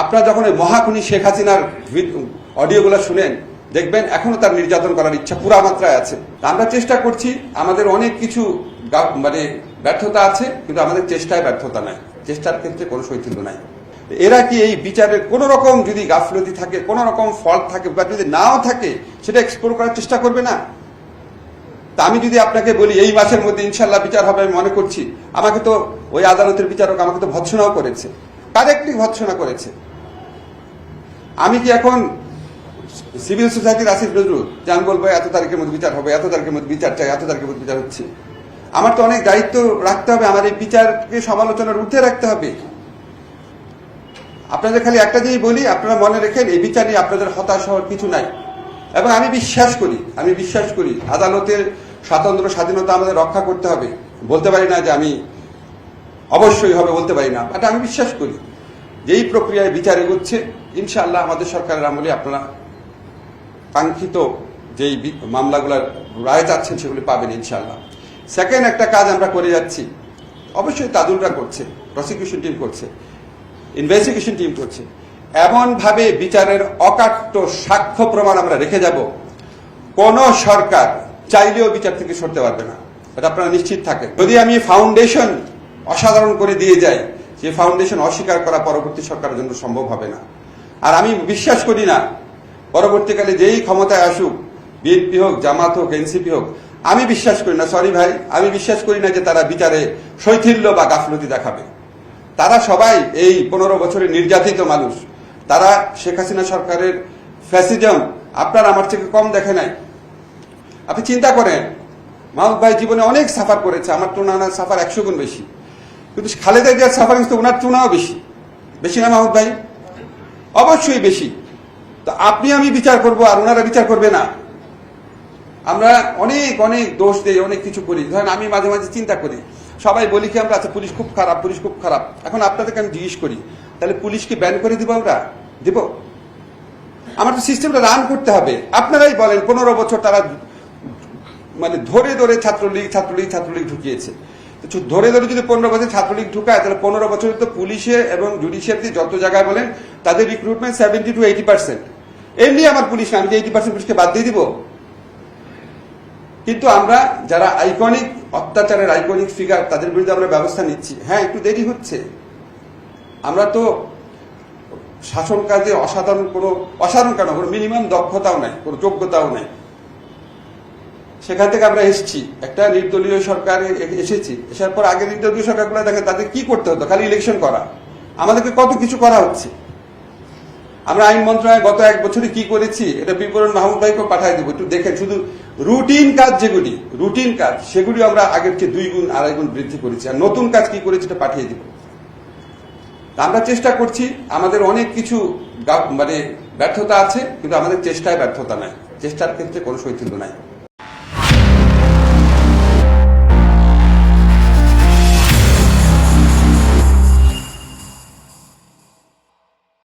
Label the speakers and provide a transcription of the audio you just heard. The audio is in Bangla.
Speaker 1: আপনারা যখন ওই মহাখুনি শেখ হাসিনার অডিওগুলো শুনেন, দেখবেন এখনও তার নির্যাতন করার ইচ্ছা পুরা মাত্রায় আছে। আমরা চেষ্টা করছি, আমাদের অনেক কিছু মানে ব্যর্থতা আছে, কিন্তু আমাদের চেষ্টায় ব্যর্থতা নাই। চেষ্টার ক্ষেত্রে কোনো শৈথিল্য নাই। এরা কি এই বিচারের কোন রকম যদি গাফলতি থাকে, কোন রকম ফল্ট থাকে, বা যদি নাও থাকে, সেটা এক্সপ্লোর করার চেষ্টা করবে না? তা আমি যদি আপনাকে বলি, এই মাসের মধ্যে ইনশাল্লাহ বিচার হবে, আমি মনে করছি, আমাকে তো ওই আদালতের বিচারক আমাকে তো ভৎসনাও করেছে। কারেক্টলি ভৎসনা করেছে। আমি কি এখন সিভিল সোসাইটির আসিফ নজরুল যে আমি বলব, এত তারিখের মধ্যে বিচার হবে, এত তারিখের মধ্যে বিচার চাই, এত তারিখের মধ্যে বিচার হচ্ছে? আমার তো অনেক দায়িত্ব রাখতে হবে, আমার এই বিচারকে সমালোচনার উঠে রাখতে হবে। আপনাদের খালি একটা জিনিস বলি, আপনারা মনে রেখেন, এই বিচার আপনাদের হতাশ হওয়ার কিছু নাই। এবং আমি বিশ্বাস করি, আমি বিশ্বাস করি, আদালতের স্বাতন্ত্র স্বাধীনতা আমাদের রক্ষা করতে হবে। বলতে পারি না যে আমি অবশ্যই হবে বলতে পারি না। বাট আমি বিশ্বাস করি, যেই প্রক্রিয়ায় বিচার এগোচ্ছে, ইনশাআল্লাহ আমাদের সরকারের আমলে আপনারা কাঙ্ক্ষিত যেই মামলাগুলোর রায় চাচ্ছেন সেগুলি পাবেন ইনশাআল্লাহ। সেকেন্ড একটা কাজ আমরা করে যাচ্ছি, অবশ্যই তাদুলরা করছে প্রসিকিউশন টিম করছে ইনভেস্টিগেশন টিম করছে। এমনভাবে বিচারের অকাট্য সাক্ষ্য প্রমাণ আমরা রেখে যাব, কোন সরকার চাইলেও বিচার থেকে সরতে পারবে না। এটা আপনারা নিশ্চিত থাকেন। যদি আমি ফাউন্ডেশন অসাধারণ করে দিয়ে যায় যে ফাউন্ডেশন অস্বীকার করা পরবর্তী সরকারের জন্য সম্ভব হবে না। আর আমি বিশ্বাস করি না, পরবর্তীকালে যেই ক্ষমতায় আসুক, বিএনপি হোক, জামাত হোক, এনসিপি হোক, আমি বিশ্বাস করি না, সরি ভাই, আমি বিশ্বাস করি না যে তারা বিচারে শৈথিল্য বা গাফলতি দেখাবে। তারা সবাই এই পনেরো বছরের নির্যাতিত মানুষ। তারা শেখ হাসিনা সরকারের ফ্যাসিজম আপনার আমার থেকে কম দেখে নাই। আপনি চিন্তা করেন মাহমুদ ভাই জীবনে অনেক সাফার করেছে, আমার তুলনায় সাফার একশো গুণ বেশি। কিন্তু খালেদা জিয়ার সাফারিংস তো ওনার চুনাও বেশি। বেশি না মাহমুদ ভাই? অবশ্যই বেশি। তো আপনি আমি বিচার করব আর ওনারা বিচার করবে না। আমরা অনেক অনেক দোষ দিই, অনেক কিছু করি। ধরেন আমি মাঝে মাঝে চিন্তা করি, সবাই বলি কি, আমরা আচ্ছা পুলিশ খুব খারাপ, পুলিশ খুব খারাপ। এখন আপনাদেরকে আমি জিজ্ঞেস করি, তাহলে পুলিশকে ব্যান করে দিব আমরা? দিব? আমার তো সিস্টেমটা রান করতে হবে। আপনারাই বলেন, পনেরো বছর তারা মানে ধরে ধরে ছাত্রলীগ ছাত্রলীগ ছাত্রলীগ ঢুকিয়েছে। ধরে ধরে যদি পনেরো বছর ছাত্রলীগ ঢুকায়, তাহলে পনেরো বছরে তো পুলিশে এবং জুডিশিয়ারিতে যত জায়গায় বলেন, তাদের recruitment seventy to eighty percent এমনি আমার পুলিশ আমি এইটি পার্সেন্ট পুলিশকে বাদ দিয়ে দিব। কিন্তু আমরা যারা আইকনিক অত্যাচারের আইকনিক ফিগার তাদের বিরুদ্ধে আমরা ব্যবস্থা নিচ্ছি। হ্যাঁ একটু দেরি হচ্ছে। আমরা তো শাসন কাজে অসাধারণ কোনো অসাধারণ কেন? কোনো মিনিমাম দক্ষতাও নাই, কোনো যোগ্যতাও নাই। সেখান থেকে আমরা এসেছি। একটা নির্দলীয় সরকারে এসেছি। এসার পর আগে নির্দলীয় সরকারগুলো দেখে তাদের কি করতে হতো? খালি ইলেকশন করা। আমাদেরকে কত কিছু করা হচ্ছে? আমরা আইন মন্ত্রণালয়ে গত এক বছরে কি করেছি? এটা বিবরণ মাহমুদ ভাইকে পাঠাই দেবো। একটু দেখেন, শুধু রুটিন কাজ যেগুলি রুটিন কাজ, সেগুলি আমরা আগের চেয়ে দুই গুণ, আড়াই গুণ বৃদ্ধি করেছি। আর নতুন কাজ কি করেছি এটা পাঠিয়ে দিব। আমরা চেষ্টা করছি, আমাদের অনেক কিছু মানে ব্যর্থতা আছে, কিন্তু আমাদের চেষ্টায় ব্যর্থতা নাই। চেষ্টার ক্ষেত্রে কোনো শৈথিল্য নাই।